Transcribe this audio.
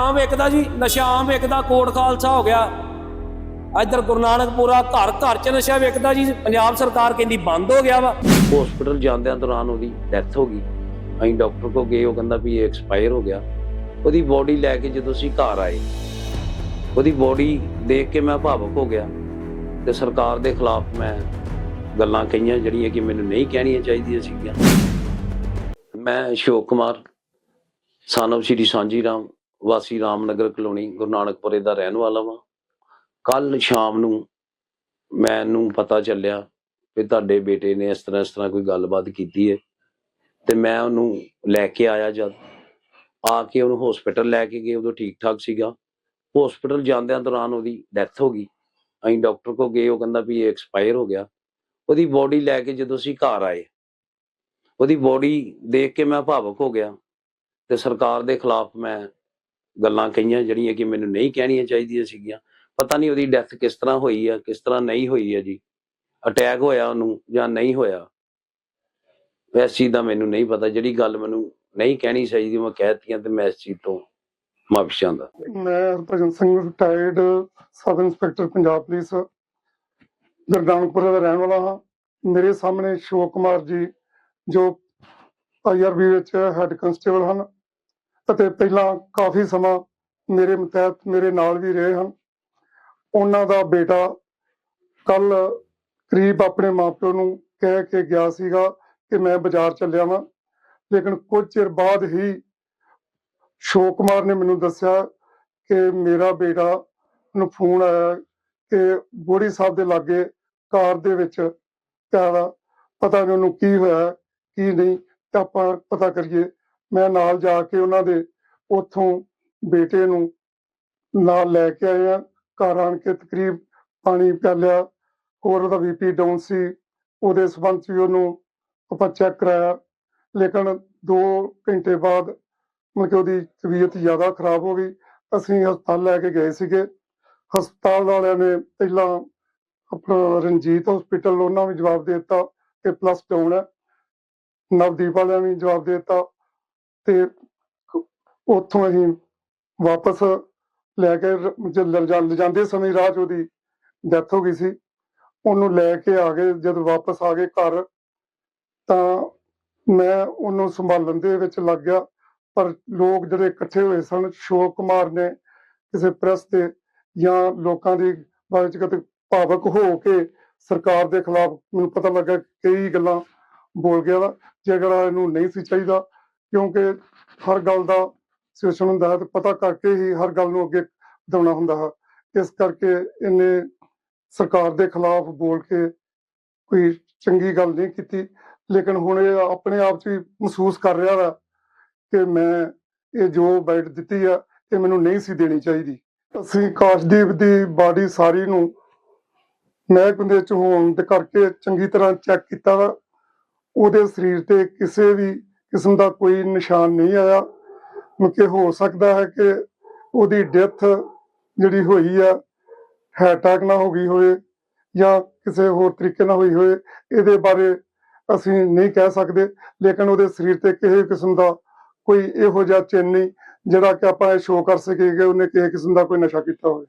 ਆਮ ਵਿਕਦਾ ਜੀ ਨਸ਼ਾ ਆਮ ਵਿਕਦਾ ਕੋਟ ਖਾਲਸਾ ਹੋ ਗਿਆ। ਇੱਧਰ ਗੁਰੂ ਨਾਨਕਪੁਰਾ ਘਰ ਘਰ ਚ ਨਸ਼ਾ ਵਿਕਦਾ ਜੀ ਪੰਜਾਬ ਸਰਕਾਰ ਕਹਿੰਦੀ ਬੰਦ ਹੋ ਗਿਆ ਵਾ। ਹਸਪੀਟਲ ਜਾਂਦਿਆਂ ਦੌਰਾਨ ਉਹਦੀ ਡੈਥ ਹੋ ਗਈ। ਅਸੀਂ ਡਾਕਟਰ ਕੋ ਗਏ, ਉਹ ਕਹਿੰਦਾ ਵੀ ਇਹ ਐਕਸਪਾਇਰ ਹੋ ਗਿਆ। ਉਹਦੀ ਬੋਡੀ ਲੈ ਕੇ ਜਦੋਂ ਅਸੀਂ ਘਰ ਆਏ, ਉਹਦੀ ਬੋਡੀ ਦੇਖ ਕੇ ਮੈਂ ਭਾਵੁਕ ਹੋ ਗਿਆ ਤੇ ਸਰਕਾਰ ਦੇ ਖਿਲਾਫ ਮੈਂ ਗੱਲਾਂ ਕਹੀਆਂ, ਜਿਹੜੀਆਂ ਕਿ ਮੈਨੂੰ ਨਹੀਂ ਕਹਿਣੀਆਂ ਚਾਹੀਦੀਆਂ ਸੀਗੀਆਂ। ਮੈਂ ਅਸ਼ੋਕ ਕੁਮਾਰ ਸਾਨਵ ਸ਼੍ਰੀ ਸਾਂਝੀ ਰਾਮ ਵਾਸੀ ਰਾਮਨਗਰ ਕਲੋਨੀ, ਗੁਰੂ ਨਾਨਕਪੁਰੇ ਦਾ ਰਹਿਣ ਵਾਲਾ ਵਾਂ। ਕੱਲ ਸ਼ਾਮ ਨੂੰ ਮੈਨੂੰ ਪਤਾ ਚੱਲਿਆ ਕਿ ਤੁਹਾਡੇ ਬੇਟੇ ਨੇ ਇਸ ਤਰ੍ਹਾਂ ਇਸ ਤਰ੍ਹਾਂ ਕੋਈ ਗੱਲਬਾਤ ਕੀਤੀ ਹੈ ਤੇ ਮੈਂ ਉਹਨੂੰ ਲੈ ਕੇ ਆਇਆ ਜਦ। ਆ ਕੇ ਉਹਨੂੰ ਹਸਪੀਟਲ ਲੈ ਕੇ ਗਏ, ਉਦੋਂ ਠੀਕ ਠਾਕ ਸੀਗਾ। ਹਸਪੀਟਲ ਜਾਂਦਿਆਂ ਦੌਰਾਨ ਉਹਦੀ ਡੈਥ ਹੋ ਗਈ। ਅਸੀਂ ਡਾਕਟਰ ਕੋ ਗਏ, ਉਹ ਕਹਿੰਦਾ ਵੀ ਇਹ ਐਕਸਪਾਇਰ ਹੋ ਗਿਆ। ਉਹਦੀ ਬੋਡੀ ਲੈ ਕੇ ਜਦੋਂ ਅਸੀਂ ਘਰ ਆਏ, ਉਹਦੀ ਬੋਡੀ ਦੇਖ ਕੇ ਮੈਂ ਭਾਵਕ ਹੋ ਗਿਆ। ਤੇ ਸਰਕਾਰ ਦੇ ਖਿਲਾਫ ਮੈਂ ਗੱਲਾਂ ਕਹੀਆਂ ਜਿਹੜੀਆਂ ਕਿ ਮੈਨੂੰ ਨਹੀਂ ਕਹਿਣੀਆਂ ਚਾਹੀਦੀਆਂ ਸੀਗੀਆਂ। ਪਤਾ ਨਹੀਂ ਉਹਦੀ ਡੈਥ ਕਿਸ ਤਰ੍ਹਾਂ ਹੋਈ ਆ, ਕਿਸ ਤਰ੍ਹਾਂ ਨਹੀਂ ਹੋਈ ਆ ਜੀ। ਅਟੈਕ ਹੋਇਆ ਉਹਨੂੰ ਜਾਂ ਨਹੀਂ ਹੋਇਆ, ਇਸ ਚੀਜ਼ ਦਾ ਮੈਨੂੰ ਨਹੀਂ ਪਤਾ। ਜਿਹੜੀ ਗੱਲ ਮੈਨੂੰ ਨਹੀਂ ਕਹਿਣੀ ਚਾਹੀਦੀ, ਮੈਂ ਕਹਿਤੀਆਂ ਤੇ ਮੈਂ ਇਸ ਚੀਜ਼ ਤੋਂ ਮਾਫੀ ਚਾਹੁੰਦਾ ਮੈਂ Harbhajan Singh retired sub inspector, Punjab police Gurdaspur ਦਾ ਰਹਿਣ ਵਾਲਾ ਹਾਂ। ਮੇਰੇ ਸਾਹਮਣੇ ਸ਼ੋਕ ਕੁਮਾਰ ਜੀ ਜੋ ਆਈਆਰਬੀ ਵਿੱਚ ਹੈੱਡ ਕਨਸਟੇਬਲ ਹਨ। ਅਤੇ ਪਹਿਲਾਂ ਕਾਫੀ ਸਮਾਂ ਮੇਰੇ ਮਤਹਿਤ ਮੇਰੇ ਨਾਲ ਵੀ ਰਹੇ ਹਨ। ਉਹਨਾਂ ਦਾ ਬੇਟਾ ਕੱਲ ਕਰੀਬ ਆਪਣੇ ਮਾਪਿਓ ਨੂੰ ਕਹਿ ਕੇ ਗਿਆ ਸੀਗਾ ਕਿ ਮੈਂ ਬਾਜ਼ਾਰ ਚੱਲਿਆ ਵਾਂ, ਲੇਕਿਨ ਕੁਝ ਚਿਰ ਬਾਅਦ ਹੀ ਸ਼ੋਕ ਕੁਮਾਰ ਨੇ ਮੈਨੂੰ ਦੱਸਿਆ ਕਿ ਮੇਰਾ ਬੇਟਾ ਨੂੰ ਫੋਨ ਆਇਆ ਕਿ ਬੋੜੀ ਸਾਹਿਬ ਦੇ ਲਾਗੇ ਕਾਰ ਦੇ ਵਿੱਚ ਪਿਆ ਪਤਾ ਨਹੀਂ ਉਹਨੂੰ ਕੀ ਹੋਇਆ, ਕੀ ਨਹੀਂ, ਤੇ ਆਪਾਂ ਪਤਾ ਕਰੀਏ ਮੈਂ ਨਾਲ ਜਾ ਕੇ ਉਹਨਾਂ ਦੇ ਉੱਥੋਂ ਬੇਟੇ ਨੂੰ ਨਾਲ ਲੈ ਕੇ ਆਏ ਘਰ ਆਣ ਕੇ ਤਕਰੀਬ ਪਾਣੀ ਪਿਆਲਿਆ ਹੋਰ ਉਹਦਾ ਬੀਪੀ ਡਾਊਨ ਸੀ। ਉਹਦੇ ਸਬੰਧ 'ਚ ਉਹਨੂੰ ਆਪਾਂ ਚੈੱਕ ਕਰਾਇਆ। ਲੇਕਿਨ 2 ਘੰਟੇ ਬਾਅਦ ਮਤਲਬ ਕਿ ਉਹਦੀ ਤਬੀਅਤ ਜ਼ਿਆਦਾ ਖਰਾਬ ਹੋ ਗਈ। ਅਸੀਂ ਹਸਪਤਾਲ ਲੈ ਕੇ ਗਏ ਸੀਗੇ। ਹਸਪਤਾਲ ਵਾਲਿਆਂ ਨੇ ਪਹਿਲਾਂ ਆਪਣਾ ਰਣਜੀਤ ਹਸਪੀਟਲ ਉਹਨਾਂ ਵੀ ਜਵਾਬ ਦੇ ਦਿੱਤਾ ਕਿ ਪਲੱਸ ਡਾਊਨ ਹੈ। ਨਵਦੀਪ ਵਾਲਿਆਂ ਵੀ ਜਵਾਬ ਦੇ ਦਿੱਤਾ। ਤੇ ਕ- ਉੱਥੋਂ ਅਸੀਂ ਵਾਪਸ ਲੈ ਕੇ ਰ- ਜ- ਸਮੇਂ ਰਾਹ 'ਚ ਉਹਦੀ ਡੈਥ ਹੋ ਗਈ ਸੀ। ਉਹਨੂੰ ਲੈ ਕੇ ਆ ਗਏ, ਜਦ ਵਾਪਸ ਆ ਗਏ ਘਰ, ਤਾਂ ਮੈਂ ਉਹਨੂੰ ਸੰਭਾਲਣ ਦੇ ਵਿੱਚ ਲੱਗ ਗਿਆ। ਪਰ ਲੋਕ ਜਿਹੜੇ ਇਕੱਠੇ ਹੋਏ ਸਨ ਸ਼ੋਕ ਕੁਮਾਰ ਨੇ ਕਿਸੇ ਪ੍ਰੈਸ ਦੇ ਜਾਂ ਲੋਕਾਂ ਦੀ ਬਾਰੇ ਚ ਕਦੇ ਭਾਵਕ ਹੋ ਕੇ ਸਰਕਾਰ ਦੇ ਖਿਲਾਫ ਮੈਨੂੰ ਪਤਾ ਲੱਗਾ ਕਈ ਗੱਲਾਂ ਬੋਲ ਗਿਆ ਵਾ। ਜਿਹੜਾ ਇਹਨੂੰ ਨਹੀਂ ਸੀ ਚਾਹੀਦਾ ਕਿਉਂਕਿ ਹਰ ਗੱਲ ਦਾ ਸਿਚੁਏਸ਼ਨ ਹੁੰਦਾ ਹੈ ਤੇ ਪਤਾ ਕਰਕੇ ਹੀ ਹਰ ਗੱਲ ਨੂੰ ਅੱਗੇ ਵਧਾਉਣਾ ਹੁੰਦਾ ਹੈ। ਇਸ ਕਰਕੇ ਇਹਨੇ ਸਰਕਾਰ ਦੇ ਖਿਲਾਫ ਬੋਲ ਕੇ ਕੋਈ ਚੰਗੀ ਗੱਲ ਨਹੀਂ ਕੀਤੀ। ਲੇਕਿਨ ਹੁਣ ਇਹ ਆਪਣੇ ਆਪ 'ਚ ਵੀ ਮਹਿਸੂਸ ਕਰ ਰਿਹਾ ਵਾ ਕਿ ਮੈਂ ਇਹ ਜੋ ਬਾਈਟ ਦਿੱਤੀ ਆ, ਇਹ ਮੈਨੂੰ ਨਹੀਂ ਸੀ ਦੇਣੀ ਚਾਹੀਦੀ। ਅਸੀਂ ਕਾਸ਼ਦੀਪ ਦੀ ਬਾਡੀ ਸਾਰੀ ਨੂੰ ਮਹਿਕਮੇ ਦੇ ਚ ਹੋਣ ਦੇ ਕਰਕੇ ਚੰਗੀ ਤਰ੍ਹਾਂ ਚੈੱਕ ਕੀਤਾ ਵਾ। ਉਹਦੇ ਸਰੀਰ ਤੇ ਕਿਸੇ ਵੀ ਕਿਸਮ ਦਾ ਕੋਈ ਨਿਸ਼ਾਨ ਨਹੀਂ ਆਇਆ। ਕਿ ਹੋ ਸਕਦਾ ਹੈ ਕਿ ਉਹਦੀ ਡੈਥ ਜਿਹੜੀ ਹੋਈ ਆ ਅਟੈਕ ਨਾ ਹੋ ਗਈ ਹੋਵੇ ਜਾਂ ਕਿਸੇ ਹੋਰ ਤਰੀਕੇ ਨਾਲ ਹੋਈ ਹੋਵੇ, ਇਹਦੇ ਬਾਰੇ ਅਸੀਂ ਨਹੀਂ ਕਹਿ ਸਕਦੇ। ਲੇਕਿਨ ਉਹਦੇ ਸਰੀਰ ਤੇ ਕਿਸੇ ਕਿਸਮ ਦਾ ਕੋਈ ਇਹੋ ਜਿਹਾ ਚਿੰਨ ਨਹੀਂ ਜਿਹੜਾ ਕਿ ਆਪਾਂ ਇਹ ਸ਼ੋਅ ਕਰ ਸਕੀਏ ਕਿ ਉਹਨੇ ਕਿਸੇ ਕਿਸਮ ਦਾ ਕੋਈ ਨਸ਼ਾ ਕੀਤਾ ਹੋਵੇ।